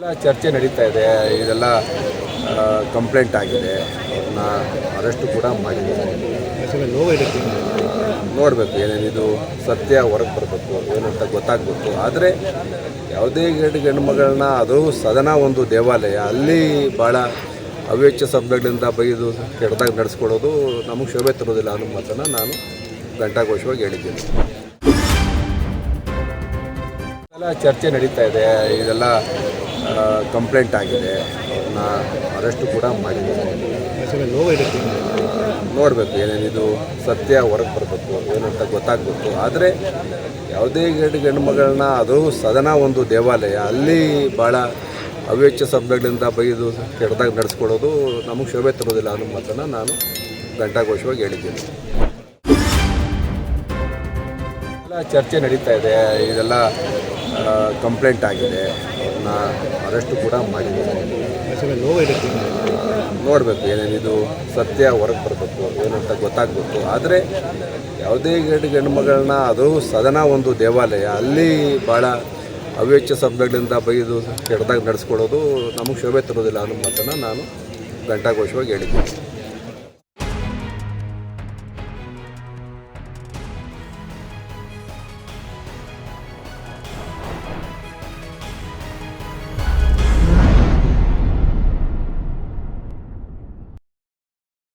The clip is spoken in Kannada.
ಎಲ್ಲ ಚರ್ಚೆ ನಡೀತಾ ಇದೆ. ಇದೆಲ್ಲ ಕಂಪ್ಲೇಂಟ್ ಆಗಿದೆ. ಅವ್ರನ್ನ ಅರೆಸ್ಟು ಕೂಡ ಮಾಡಿದ್ದಾರೆ. ನೋಡಬೇಕು ಏನೇನಿದು ಸತ್ಯ ಹೊರಗೆ ಬರಬೇಕು ಏನಂತ ಗೊತ್ತಾಗಬೇಕು. ಆದರೆ ಯಾವುದೇ ಗಂಡು ಗಂಡು ಮಗಳನ್ನ ಅದು ಸದನ ಒಂದು ದೇವಾಲಯ. ಅಲ್ಲಿ ಭಾಳ ಅವ್ಯಚ್ಛ ಶಬ್ದಗಳಿಂದ ಬೈದು ಕೆಟ್ಟದಾಗಿ ನಡೆಸ್ಕೊಡೋದು ನಮಗೆ ಶೋಭೆ ತರೋದಿಲ್ಲ ಅನ್ನೋ ಮಾತನ್ನು ನಾನು ಘಂಟಾಘೋಷವಾಗಿ ಹೇಳಿದ್ದೀನಿ. ಎಲ್ಲ ಚರ್ಚೆ ನಡೀತಾ ಇದೆ. ಇದೆಲ್ಲ ಕಂಪ್ಲೇಂಟ್ ಆಗಿದೆ ಅವ್ರನ್ನ ಅರೆಸ್ಟು ಕೂಡ ಮಾಡಿದ್ದಾರೆ. ನೋಡಬೇಕು ಏನೇನಿದು ಸತ್ಯ ಹೊರಗೆ ಬರಬೇಕು ಏನಂತ ಗೊತ್ತಾಗಬೇಕು. ಆದರೆ ಯಾವುದೇ ಗಂಡು ಗಂಡು ಮಗಳನ್ನ ಅದು ಸದನ ಒಂದು ದೇವಾಲಯ. ಅಲ್ಲಿ ಭಾಳ ಅವ್ಯಚ್ಛ ಶಬ್ದಗಳಿಂದ ಬೈದು ಕೆಟ್ಟದಾಗಿ ನಡೆಸ್ಕೊಡೋದು ನಮಗೆ ಶೋಭೆ ತರೋದಿಲ್ಲ ಅನ್ನೋ ಮಾತನ್ನು ನಾನು ಘಂಟಾಘೋಷವಾಗಿ ಹೇಳಿದ್ದೀನಿ. ಎಲ್ಲ ಚರ್ಚೆ ನಡೀತಾ ಇದೆ. ಇದೆಲ್ಲ ಕಂಪ್ಲೇಂಟ್ ಆಗಿದೆ. ಅವ್ರನ್ನ ಅರೆಸ್ಟು ಕೂಡ ಮಾಡಿದ್ದಾರೆ ನೋಡಬೇಕು ಇದು ಸತ್ಯ ಹೊರಗೆ ಬರಬೇಕು ಏನಂತ ಗೊತ್ತಾಗಬೇಕು. ಆದರೆ ಯಾವುದೇ ಗಂಡು ಗಂಡು ಮಗಳನ್ನ ಅದು ಸದನ ಒಂದು ದೇವಾಲಯ. ಅಲ್ಲಿ ಭಾಳ ಅವ್ಯಚ್ಛ ಶಬ್ದಗಳಿಂದ ಬೈದು ಕೆಟ್ಟದಾಗಿ ನಡೆಸ್ಕೊಡೋದು ನಮಗೆ ಶೋಭೆ ತರೋದಿಲ್ಲ ಅನ್ನೋ ಮಾತನ್ನು ನಾನು ಘಂಟಾಘೋಷವಾಗಿ ಹೇಳಿದ್ದೀನಿ.